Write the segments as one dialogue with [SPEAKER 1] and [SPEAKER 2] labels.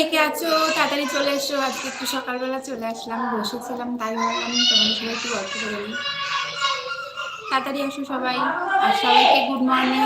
[SPEAKER 1] কে কে আছো, তাড়াতাড়ি চলে এসো। আজকে একটু সকালবেলা চলে আসলাম, বসেছিলাম, তাই ভাবলাম তোমাদের সবাই একটু গল্প করে তাড়াতাড়ি আসো সবাই, আর সবাইকে গুড মর্নিং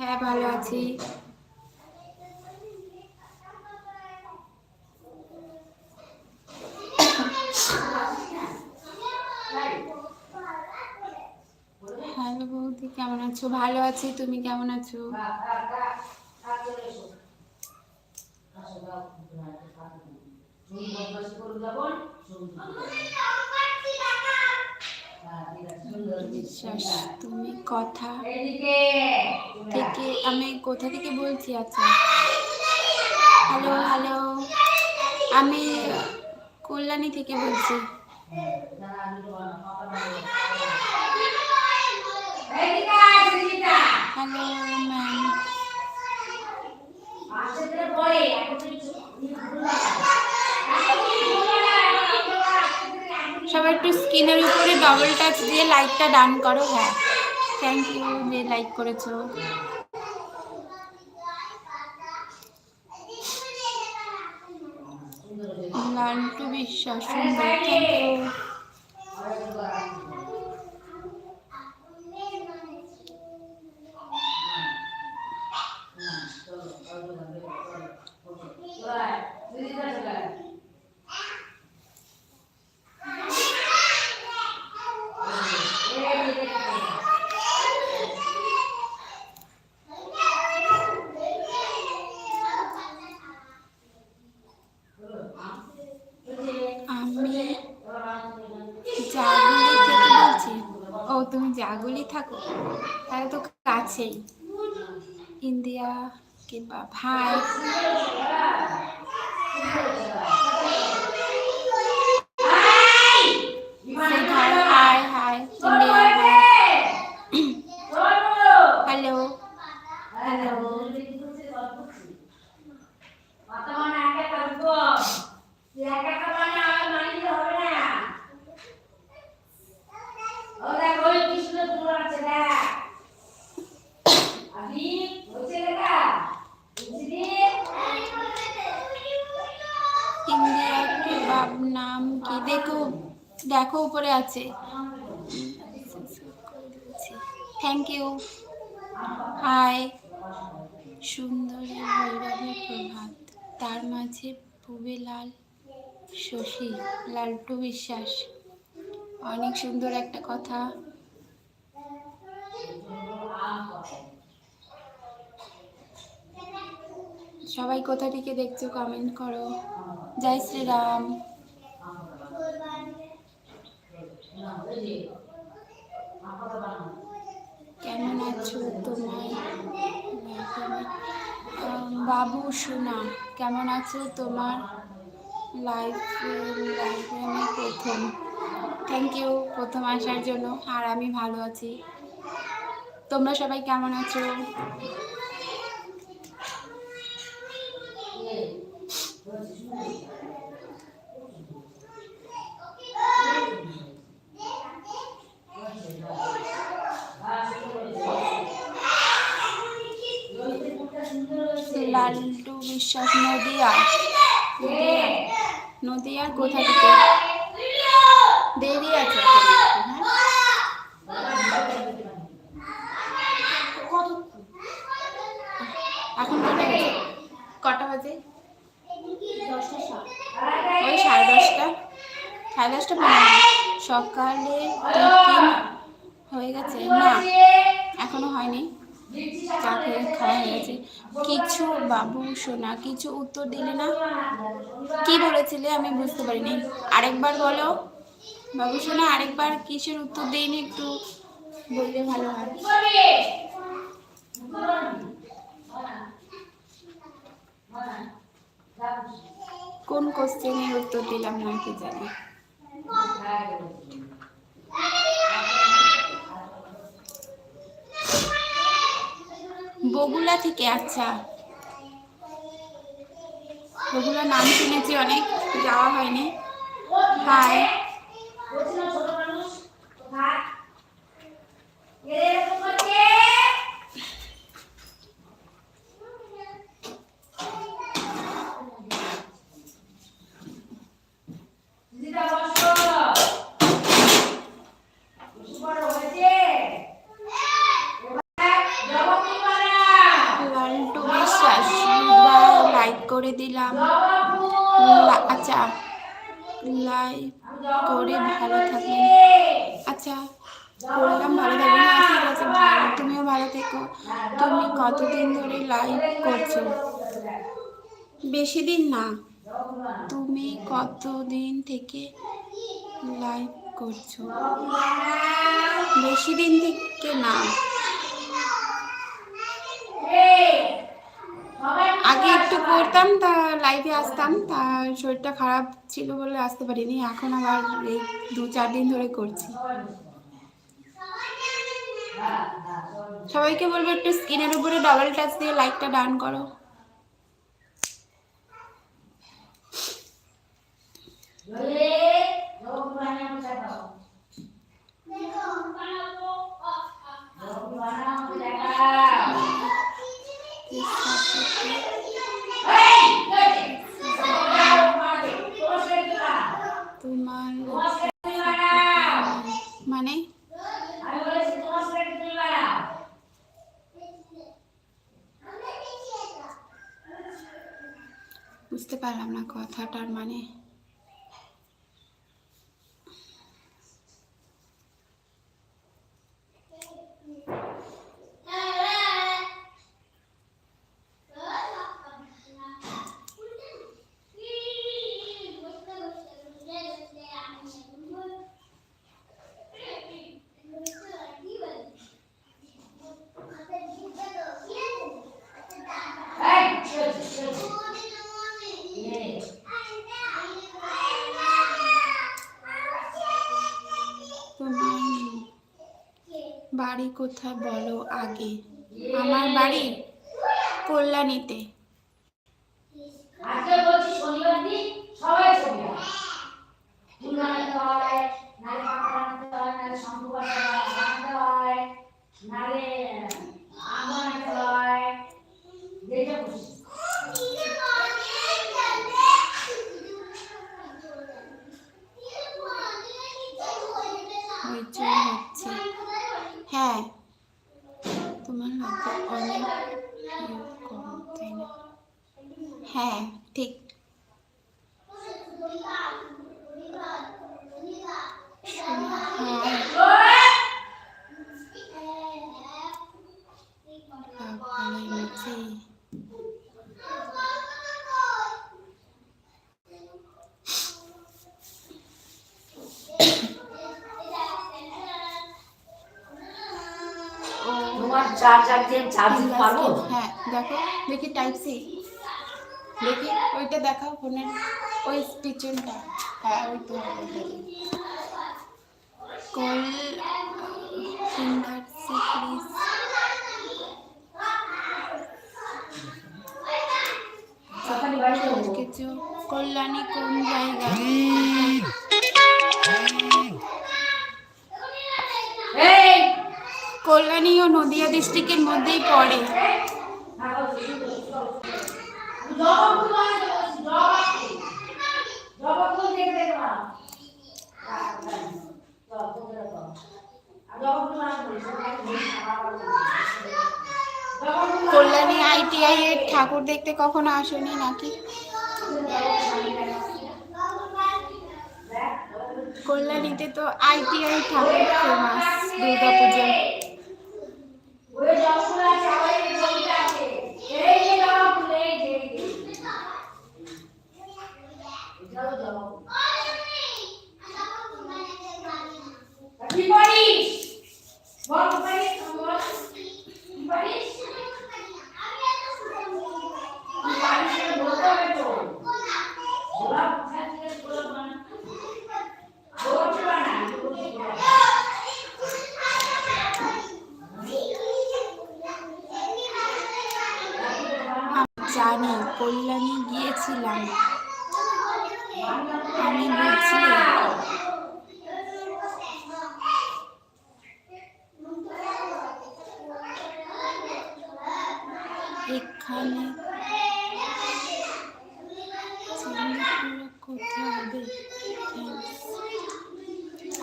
[SPEAKER 1] হ্যাঁ ভালো আছি। হ্যালো বৌদি কেমন আছো? ভালো আছি তুমি কেমন আছো? বিশ্বাস তুমি কথা থেকে আমি কোথা থেকে বলছি আচ্ছা? হ্যালো হ্যালো আমি কল্যাণী থেকে বলছি। হ্যালো ম্যাম সবাই একটু স্ক্রিনের উপরে ডবল টাচ দিয়ে লাইকটা ডান করো হ্যাঁ। থ্যাংক ইউ যে লাইক করেছ। লান্টু বিশ্বাস সুন্দর। থ্যাংক ইউ আমি জাগুলি থেকে বলছি ও তুমি জাগুলি থাকো তাহলে তো কাছেই ইন্ডিয়া কিংবা ভাই hi hi hi India hello hello
[SPEAKER 2] আমি হচ্ছে
[SPEAKER 3] দেখো আছে। থ্যাংক ইউ হাই সুন্দরী ভৈরবের প্রভাত। তার মাঝে পুবেলাল শশী, লালটু বিশ্বাস। অনেক সুন্দর একটা কথা। সবাই কোথা থেকে দেখছ কমেন্ট করো। জয় শ্রীরাম। কেমন আছো তোমার বাবু সোনা কেমন আছো তোমার? লাইফ লাইফে আমি প্রথম। থ্যাংক ইউ প্রথম আসার জন্য। আর আমি ভালো আছি। তোমরা সবাই কেমন আছো লাল্টু বিশ্বাস নদিয়া নদিয়া নদিয়ার কোথা থেকে? দেরি আছে। এখন কটা বাজে? কটা বাজে? ওই সাড়ে দশটা। সাড়ে দশটা সকালে হয়ে গেছে। না, এখনও হয়নি। খেয়ে খাওয়া কিছু বাবু সোনা, কিছু উত্তর দিলে না? কি বলেছিলে আমি বুঝতে পারিনি। আরেকবার বলো। বাবু সোনা, আরেকবার কিসের উত্তর দিইনি একটু? বললে ভালো হয়। কোন কোশ্চেনের উত্তর দিলাম না কি জানি। বগুলা থেকে আচ্ছা। বগুলা নাম শুনেছি অনেক যাওয়া হয়নি। হাই লালটু বিশ্বাস লাইক করে দিলাম লা- আচ্ছা লাইক করে ভালো থাকবেন। আচ্ছা করলাম ভালো থাকবেন। হ্যাঁ, ঠিক আছে ভালো। তুমিও ভালো থেকো। তুমি কতদিন ধরে লাইভ করছ? বেশি দিন না। তুমি কতদিন থেকে লাইভ করছ? বেশি দিন থেকে না। আগে একটু করতাম তা লাইভে আসতাম তা শরীরটা খারাপ ছিল বলে আসতে পারিনি এখন আবার এই দু চার দিন ধরে করছি। সবাইকে বলব একটু স্ক্রিনের উপরে ডাবল টাচ দিয়ে লাইকটা ডান করো। তোমার বুঝতে পারলাম না কথাটার মানে। বাড়ি কোথায় বলো আগে? আমার বাড়ি কল্যাণীতে।
[SPEAKER 1] আজকে বলছি শনিবার দিন সবাই ছবি
[SPEAKER 3] है ठीक। चार चार
[SPEAKER 1] चार्ज पारो हाँ देखो देखिए टाइप
[SPEAKER 3] सी দেখি ওইটা দেখাও ফোনের ওই স্টিচিংটা হ্যাঁ ওই তো। কিছু কল্যাণী কোন জায়গা কল্যাণী ও নদিয়া ডিস্ট্রিক্টের মধ্যেই পড়ে। জানি আইটিআই এর ঠাকুর দেখতে কখনো আসেনি নাকি? কল্যাণীতে তো আইটিআই ঠাকুর ফেমাস দুর্গাপূজা। কল্যাণী গিয়েছিলাম। আমি এখানে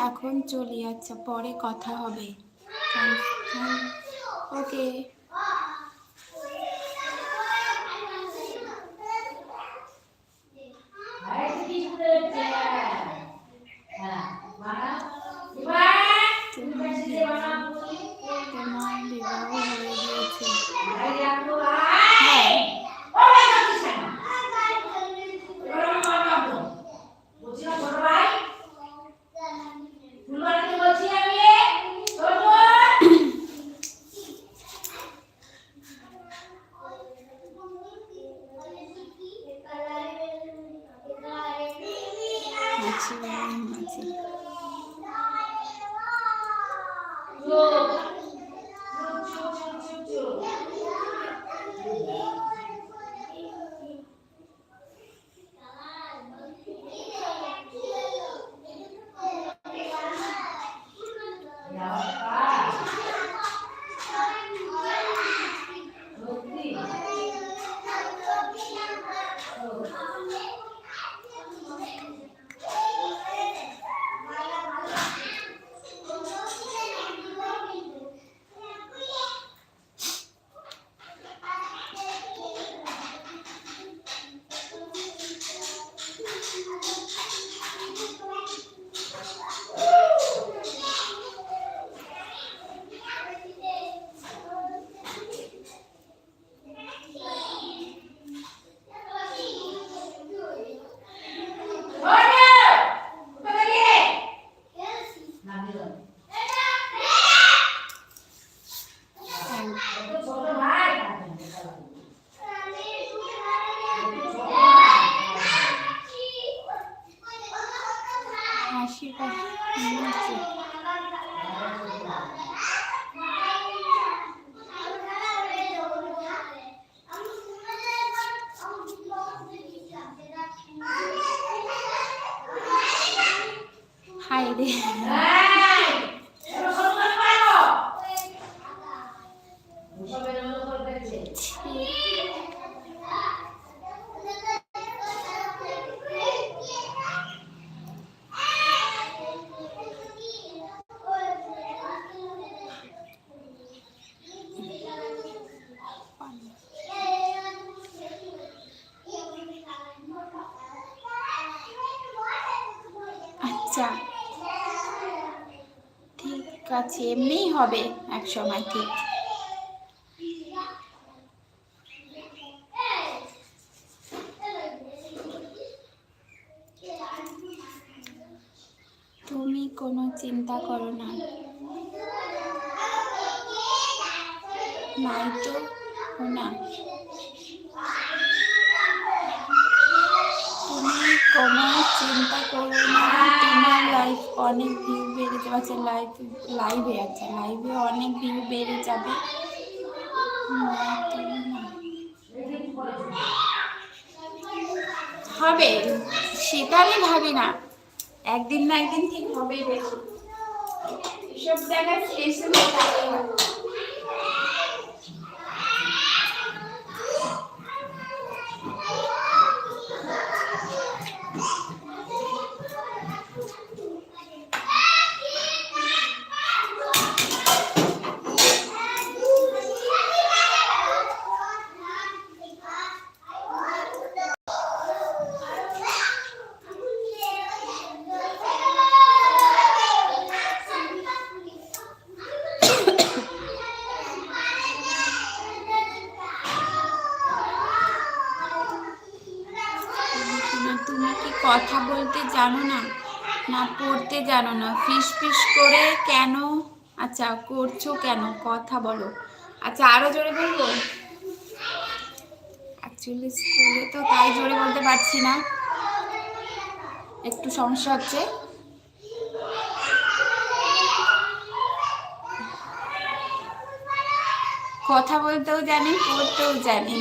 [SPEAKER 3] এখন চলি আচ্ছা পরে কথা হবে। ওকে
[SPEAKER 1] geçiyorum. Hadi. Tas.
[SPEAKER 3] আছে এমনিই হবে এক সময় ঠিক। তুমি কোনো চিন্তা করো না। তো না তুমি কোনো চিন্তা করো না লাইফ অনেক ভিউ বেড়ে যাবে আচ্ছা লাইভ লাইভে আচ্ছা লাইভে অনেক ভিউ বেড়ে যাবে। হবে, সেটা আমি ভাবি না। একদিন না একদিন ঠিক হবে দেখো সব জায়গায় ফ্লেক্সিবল থাকে না। তুমি তুমি কি কথা বলতে জানো না না পড়তে জানো না ফিস ফিস করে কেন? আচ্ছা করছ কেন? কথা বলো। আচ্ছা আরও জোরে বলব? অ্যাকচুয়ালি স্কুলে তো তাই জোরে বলতে পারছি না। একটু সমস্যা হচ্ছে। কথা বলতেও জানি পড়তেও জানি।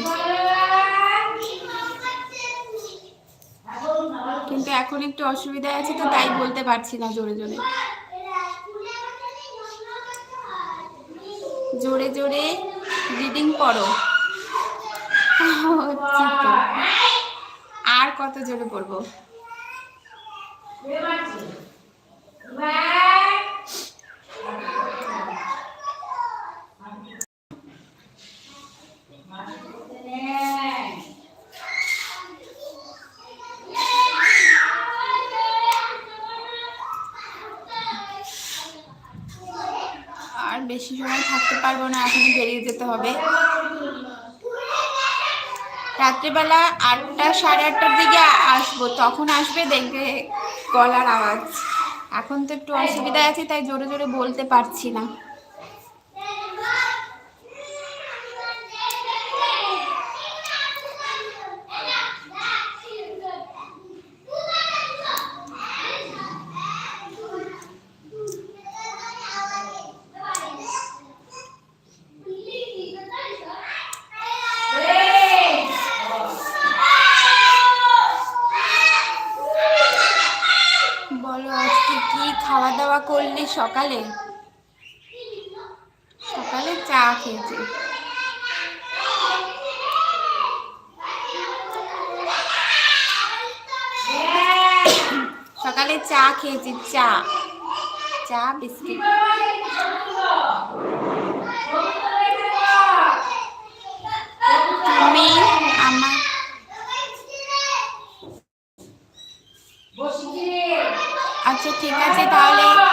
[SPEAKER 3] কিন্তু এখন একটু অসুবিধা আছে তো তাই বলতে পারছি না জোরে জোরে। জোরে জোরে রিডিং পড়ো। আর কত জোরে পড়ব? বেশি সময় থাকতে পারব না, এখনই বেরিয়ে যেতে হবে। রাত্রিবেলা আটটা, সাড়ে আটটার দিকে আসব, তখন আসবে দেখবে গলার আওয়াজ। এখন তো একটু অসুবিধা আছে, তাই জোরে জোরে বলতে পারছি না বলো আজকে কি খাওয়া দাওয়া করলি সকালে? সকালে চা খেয়েছি। সকালে চা খেয়েছি, চা। চা, বিস্কিট। তুমি আমার আচ্ছা ঠিক আছে তাহলে।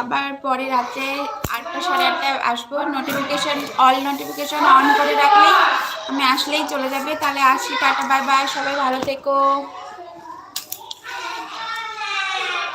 [SPEAKER 3] আবার পরে রাতে আটটা সাড়ে আটটায় আসব। নোটিফিকেশান অল নোটিফিকেশান অন করে রাখলেই আমি আসলেই চলে যাবে। তাহলে আসি, টাটা বাই বাই সবাই ভালো থেকো।